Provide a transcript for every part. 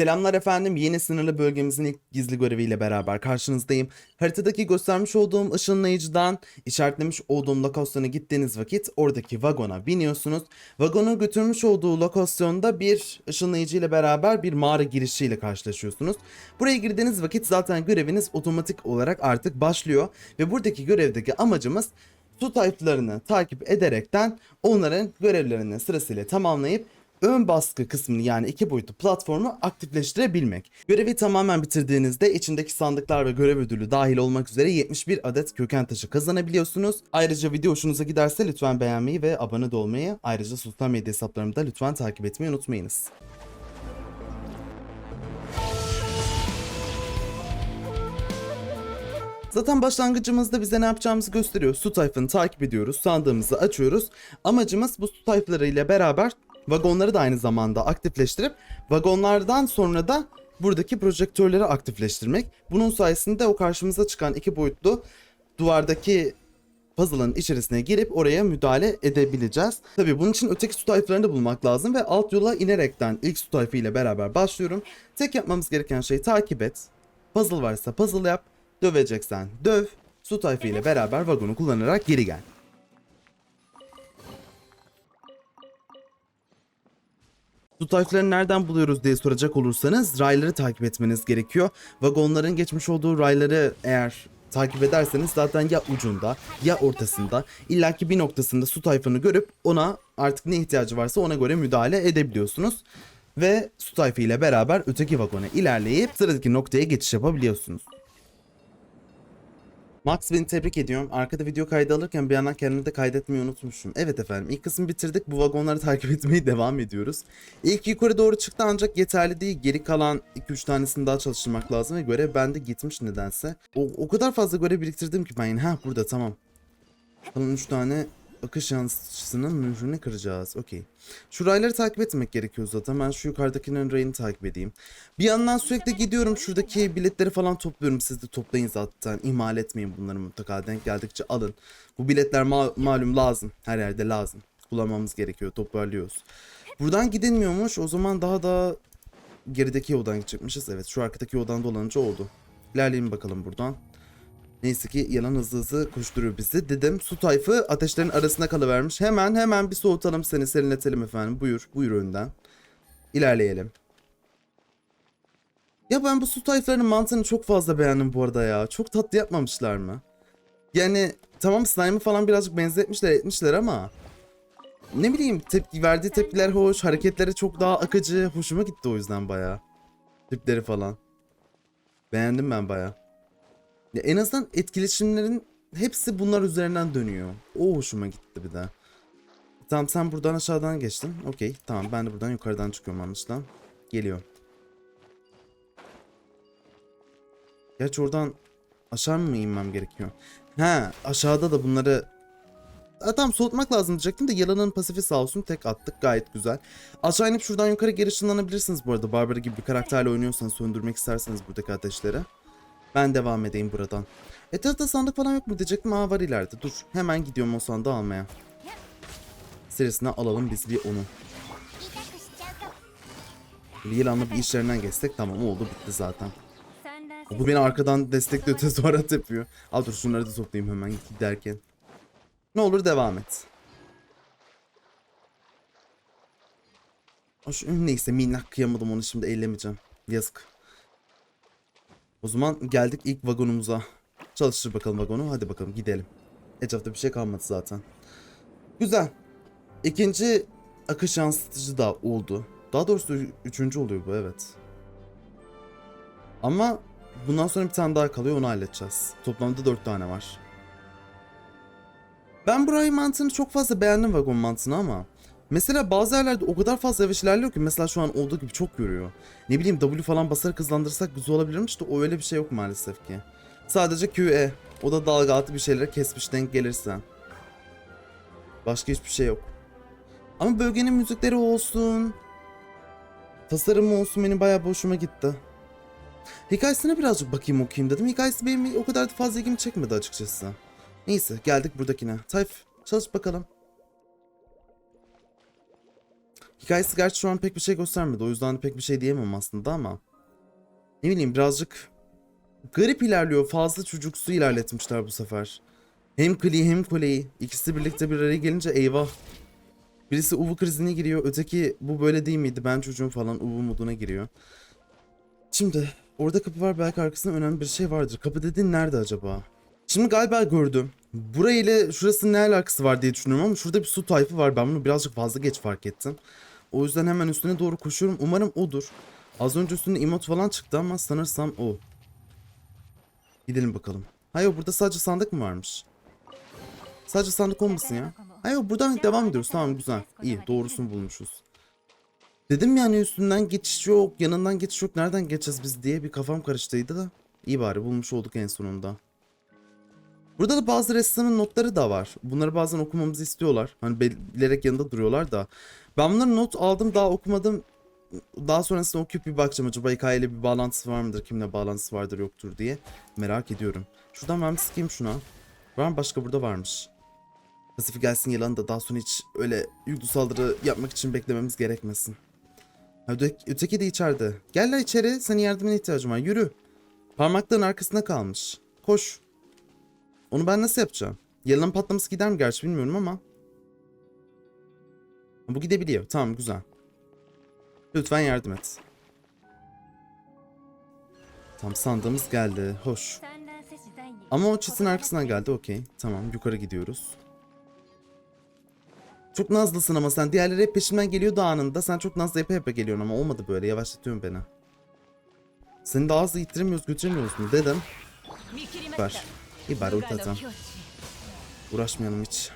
Selamlar efendim. Yeni sınırlı bölgemizin ilk gizli göreviyle beraber karşınızdayım. Haritadaki göstermiş olduğum ışınlayıcıdan işaretlemiş olduğum lokasyona gittiğiniz vakit oradaki vagona biniyorsunuz. Vagonun götürmüş olduğu lokasyonda bir ışınlayıcı ile beraber bir mağara girişiyle karşılaşıyorsunuz. Buraya girdiğiniz vakit zaten göreviniz otomatik olarak artık başlıyor ve buradaki görevdeki amacımız su tayflarını takip ederekten onların görevlerini sırasıyla tamamlayıp ön baskı kısmını yani iki boyutlu platformu aktifleştirebilmek. Görevi tamamen bitirdiğinizde içindeki sandıklar ve görev ödülü dahil olmak üzere 71 adet köken taşı kazanabiliyorsunuz. Ayrıca video hoşunuza giderse lütfen beğenmeyi ve abone de olmayı ayrıca sosyal medya hesaplarımı da lütfen takip etmeyi unutmayınız. Zaten başlangıcımızda bize ne yapacağımızı gösteriyor. Su tayfını takip ediyoruz, sandığımızı açıyoruz. Amacımız bu su tayfları ile beraber vagonları da aynı zamanda aktifleştirip vagonlardan sonra da buradaki projektörleri aktifleştirmek. Bunun sayesinde o karşımıza çıkan iki boyutlu duvardaki puzzle'ın içerisine girip oraya müdahale edebileceğiz. Tabii bunun için öteki su tayflarını da bulmak lazım ve alt yola inerekten ilk su tayfı ile beraber başlıyorum. Tek yapmamız gereken şey takip et. Puzzle varsa puzzle yap. Döveceksen döv. Su tayfı ile beraber vagonu kullanarak geri gel. Tayflarını nereden buluyoruz diye soracak olursanız rayları takip etmeniz gerekiyor. Vagonların geçmiş olduğu rayları eğer takip ederseniz zaten ya ucunda ya ortasında illaki bir noktasında su tayfını görüp ona artık ne ihtiyacı varsa ona göre müdahale edebiliyorsunuz. Ve su tayfı ile beraber öteki vagona ilerleyip sıradaki noktaya geçiş yapabiliyorsunuz. Max beni tebrik ediyorum. Arkada video kaydı alırken bir yandan kendimi de kaydetmeyi unutmuşum. Evet efendim ilk kısmı bitirdik. Bu vagonları takip etmeye devam ediyoruz. İlk yukarı doğru çıktı ancak yeterli değil. Geri kalan 2-3 tanesini daha çalıştırmak lazım ve görev bende gitmiş nedense. O, o kadar fazla görev biriktirdim ki ben yine. Ha burada tamam. Kalan 3 tane akış yansıtıcısının mührünü kıracağız. Okey. Şu rayları takip etmek gerekiyor zaten. Ben şu yukarıdakinin rayını takip edeyim. Bir yandan sürekli gidiyorum. Şuradaki biletleri falan topluyorum. Siz de toplayın zaten. İhmal etmeyin bunları mutlaka. Denk geldikçe alın. Bu biletler ma- malum lazım. Her yerde lazım. Kullanmamız gerekiyor. Toparlıyoruz. Buradan gidilmiyormuş. O zaman daha da gerideki yoldan gidecekmişiz. Evet şu arkadaki yoldan dolanınca oldu. İlerleyelim bakalım buradan. Neyse ki yalan hızlı hızlı koşturuyor bizi. Dedim su tayfı ateşlerin arasında kalıvermiş. Hemen hemen bir soğutalım seni serinletelim efendim. Buyur buyur önden. İlerleyelim. Ya ben bu su tayflarının mantığını çok fazla beğendim bu arada ya. Çok tatlı yapmamışlar mı? Yani tamam slime'ı falan birazcık benzetmişler etmişler ama ne bileyim tepki verdiği tepkiler hoş, hareketleri çok daha akıcı, hoşuma gitti o yüzden bayağı. Tipleri falan. Beğendim ben bayağı. Ya en azından etkileşimlerin hepsi bunlar üzerinden dönüyor. O hoşuma gitti bir de. Tamam sen buradan aşağıdan geçtin. Okey tamam ben de buradan yukarıdan çıkıyorum anlaşılan. Geliyor. Gerçi oradan aşağı mı inmem gerekiyor? Ha aşağıda da bunları Ha, tamam soğutmak lazım diyecektim de yalanın pasifi sağ olsun tek attık gayet güzel. Aşağı inip şuradan yukarı geri ışınlanabilirsiniz bu arada. Barbara gibi bir karakterle oynuyorsanız söndürmek isterseniz buradaki ateşleri. Ben devam edeyim buradan. Etrafta sandık falan yok mu diyecektim. Aa var ileride. Dur. Hemen gidiyorum o sandığı almaya. Serisine alalım biz bir onu. Bir yılanla bir işlerinden geçsek tamam oldu bitti zaten. Bu beni arkadan destekliyor tezahürat yapıyor. Al dur şunları da toplayayım hemen giderken. Ne olur devam et. Şu- Neyse minnak kıyamadım onu şimdi ellemeyeceğim. Yazık. O zaman geldik ilk vagonumuza. Çalıştır bakalım vagonu. Hadi bakalım gidelim. Etrafta bir şey kalmadı zaten. Güzel. İkinci akış yansıtıcı da oldu. Daha doğrusu üçüncü oluyor bu evet. Ama bundan sonra bir tane daha kalıyor onu halledeceğiz. Toplamda dört tane var. Ben burayı mantığını çok fazla beğendim vagon mantığını ama Mesela bazı yerlerde o kadar fazla yavaş ilerliyor ki mesela şu an olduğu gibi çok yoruyor. Ne bileyim W falan basarak hızlandırırsak güzel olabilirmiş de o öyle bir şey yok maalesef ki. Sadece QE. O da dalga altı bir şeylere kesmiş denk gelirse. Başka hiçbir şey yok. Ama bölgenin müzikleri olsun. Tasarımı olsun benim bayağı hoşuma gitti. Hikayesine birazcık bakayım okuyayım dedim. Hikayesi benim o kadar da fazla ilgimi çekmedi açıkçası. Neyse geldik buradakine. Tayf çalış bakalım. Hikayesi gerçi şu an pek bir şey göstermedi. O yüzden de pek bir şey diyemem aslında ama. Ne bileyim birazcık garip ilerliyor. Fazla çocuksu ilerletmişler bu sefer. Hem Klee hem Kole'yi. İkisi birlikte bir araya gelince eyvah. Birisi uvu krizine giriyor. Öteki bu böyle değil miydi? Ben çocuğum falan uvu moduna giriyor. Şimdi orada kapı var belki arkasında önemli bir şey vardır. Kapı dediğin nerede acaba? Şimdi galiba gördüm. Burayla şurasının ne alakası var diye düşünüyorum ama şurada bir su tayfı var. Ben bunu birazcık fazla geç fark ettim. O yüzden hemen üstüne doğru koşuyorum. Umarım odur. Az önce üstünde emot falan çıktı ama sanırsam o. Gidelim bakalım. Hayır burada sadece sandık mı varmış? Sadece sandık olmasın ya. Hayır buradan devam ediyoruz. Tamam güzel. İyi doğrusunu bulmuşuz. Dedim yani üstünden geçiş yok, yanından geçiş yok. Nereden geçeceğiz biz diye bir kafam karıştıydı da. İyi bari bulmuş olduk en sonunda. Burada da bazı ressamın notları da var. Bunları bazen okumamızı istiyorlar. Hani bilerek yanında duruyorlar da. Ben bunları not aldım daha okumadım. Daha sonrasında okuyup bir bakacağım acaba hikayeyle bir bağlantısı var mıdır? Kimle bağlantısı vardır yoktur diye. Merak ediyorum. Şuradan ben sıkayım şuna. Var mı başka burada varmış. Pasifik gelsin yılanı da daha sonra hiç öyle yüklü saldırı yapmak için beklememiz gerekmesin. Öteki de içeride. Gel lan içeri. Senin yardımına ihtiyacım var. Yürü. Parmakların arkasında kalmış. Koş. Onu ben nasıl yapacağım? Yılanın patlaması gider mi gerçi bilmiyorum ama. Bu gidebiliyor. Tamam güzel. Lütfen yardım et. Tam sandığımız geldi. Hoş. Ama o çitin arkasından geldi. Okey. Tamam yukarı gidiyoruz. Çok nazlısın ama sen. Diğerleri hep peşimden geliyordu anında. Sen çok nazlı yapa yapa geliyorsun ama olmadı böyle. Yavaşlatıyorsun beni. Seni daha hızlı ittiremiyoruz götüremiyoruz mu dedim. Ver. İyi bari ulti. Uğraşmayalım hiç.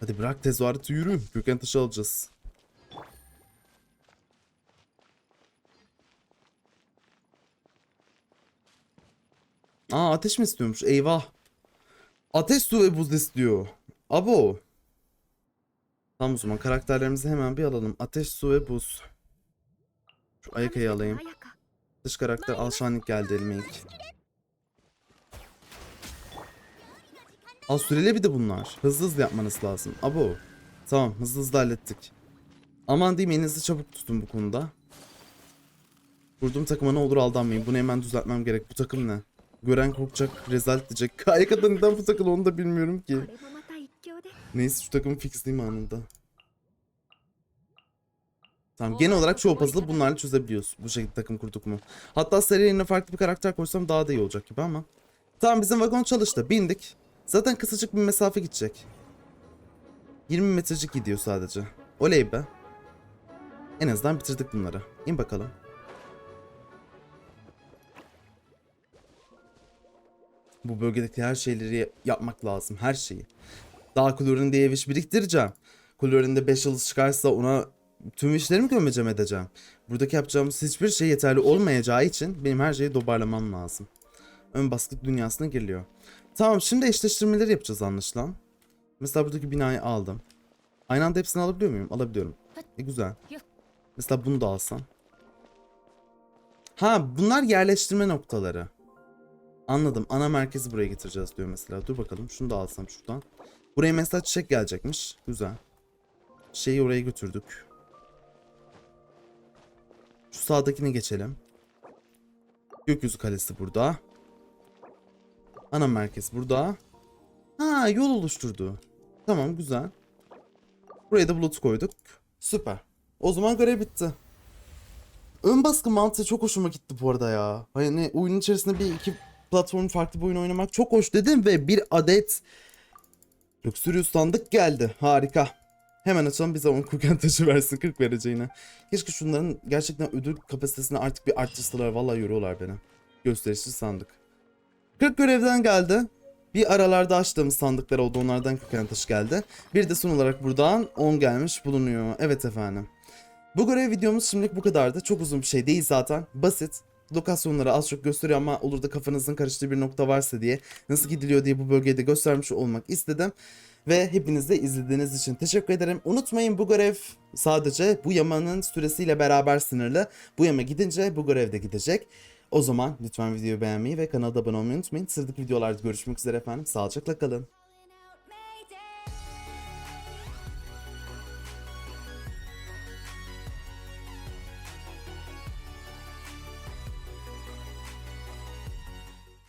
Hadi bırak tezahüratı yürü. Köken taşı alacağız. Aa ateş mi istiyormuş? Eyvah. Ateş su ve buz istiyor. Abo. Tamam o zaman karakterlerimizi hemen bir alalım. Ateş su ve buz. Şu Ayaka'yı alayım. Dış karakter Alşanlık geldi elime ilk. Al süreli bir de bunlar. Hızlı hızlı yapmanız lazım. Abo. Tamam hızlı hızlı hallettik. Aman diyeyim elinizi çabuk tutun bu konuda. Kurduğum takıma ne olur aldanmayın. Bunu hemen düzeltmem gerek. Bu takım ne? Gören korkacak, rezalet diyecek. KYK'da neden bu takıl onu da bilmiyorum ki. Neyse şu takımı fixleyeyim anında. Tamam genel olarak çoğu puzzle'ı bunlarla çözebiliyoruz. Bu şekilde takım kurduk mu. Hatta seri yerine farklı bir karakter koysam daha da iyi olacak gibi ama. Tamam bizim vagon çalıştı. Bindik. Zaten kısacık bir mesafe gidecek. 20 metrecik gidiyor sadece. Oley be. En azından bitirdik bunları. İn bakalım. Bu bölgedeki her şeyleri yapmak lazım. Her şeyi. Daha Klorin diye wish biriktireceğim. Klorin'de 5 yıldız çıkarsa ona tüm işlerimi gömeceğim edeceğim. Buradaki yapacağımız hiçbir şey yeterli olmayacağı için benim her şeyi dobarlamam lazım. Ön baskı dünyasına giriliyor. Tamam şimdi eşleştirmeleri yapacağız anlaşılan. Mesela buradaki binayı aldım. Aynı anda hepsini alabiliyor muyum? Alabiliyorum. E güzel. Mesela bunu da alsam. Ha bunlar yerleştirme noktaları. Anladım. Ana merkezi buraya getireceğiz diyor mesela. Dur bakalım. Şunu da alsam şuradan. Buraya mesela çiçek gelecekmiş. Güzel. Şeyi oraya götürdük. Şu sağdakine geçelim. Gökyüzü Kalesi burada. Ana merkez burada. Ha yol oluşturdu. Tamam güzel. Buraya da bulut koyduk. Süper. O zaman görev bitti. Ön baskı mantığı çok hoşuma gitti bu arada ya. Hani oyunun içerisinde bir iki platform farklı bir oyun oynamak çok hoş dedim ve bir adet Luxurious sandık geldi. Harika. Hemen açalım bize 10 kuken taşı versin 40 vereceğine. Keşke şunların gerçekten ödül kapasitesini artık bir arttırsalar. Vallahi yoruyorlar beni. Gösterişli sandık. 40 görevden geldi. Bir aralarda açtığımız sandıklar oldu. Onlardan kuken taşı geldi. Bir de son olarak buradan 10 gelmiş bulunuyor. Evet efendim. Bu görev videomuz şimdilik bu kadardı. Çok uzun bir şey değil zaten. Basit. Lokasyonları az çok gösteriyor ama olur da kafanızın karıştığı bir nokta varsa diye nasıl gidiliyor diye bu bölgede göstermiş olmak istedim. Ve hepinize izlediğiniz için teşekkür ederim. Unutmayın bu görev sadece bu yamanın süresiyle beraber sınırlı. Bu yama gidince bu görev de gidecek. O zaman lütfen videoyu beğenmeyi ve kanala abone olmayı unutmayın. Sıradaki videolarda görüşmek üzere efendim. Sağlıcakla kalın.